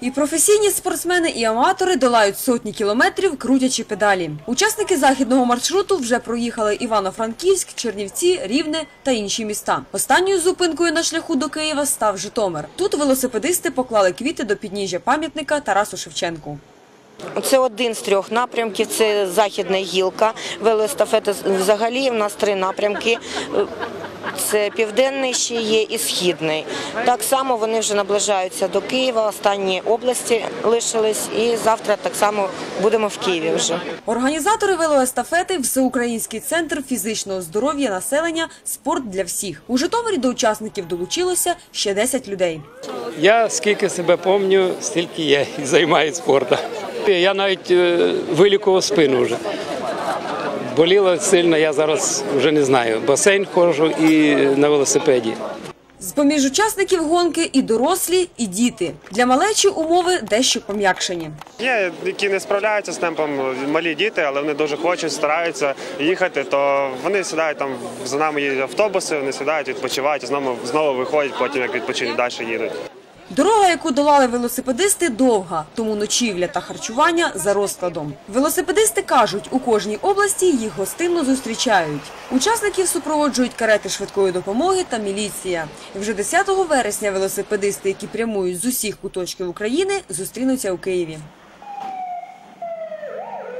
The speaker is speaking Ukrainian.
І професійні спортсмени, і аматори долають сотні кілометрів, крутячи педалі. Учасники західного маршруту вже проїхали Івано-Франківськ, Чернівці, Рівне та інші міста. Останньою зупинкою на шляху до Києва став Житомир. Тут велосипедисти поклали квіти до підніжжя пам'ятника Тарасу Шевченку. Це один з трьох напрямків. Це західна гілка. Велоестафета взагалі в нас три напрямки. Це південний ще є і східний. Так само вони вже наближаються до Києва. Останні області лишились, і завтра так само будемо в Києві вже. Організатори велоестафети Всеукраїнський центр фізичного здоров'я населення Спорт для всіх. У Житомирі до учасників долучилося ще 10 людей. Я скільки себе пам'ятаю, стільки я і займаюся спортом. Я навіть е, вилікував спину вже. Боліло сильно, я зараз вже не знаю. Басейн ходжу і на велосипеді. З-поміж учасників гонки і дорослі, і діти. Для малечі умови дещо пом'якшені. Є, які не справляються з темпом, малі діти, але вони дуже хочуть, стараються їхати, то вони сідають там, за нами є автобуси, вони сідають, відпочивають, і знову, знову виходять, потім як відпочинуть, далі їдуть. Дорога, яку долали велосипедисти, довга, тому ночівля та харчування за розкладом. Велосипедисти кажуть, у кожній області їх гостинно зустрічають. Учасників супроводжують карети швидкої допомоги та міліція. Вже 10 вересня велосипедисти, які прямують з усіх куточків України, зустрінуться у Києві.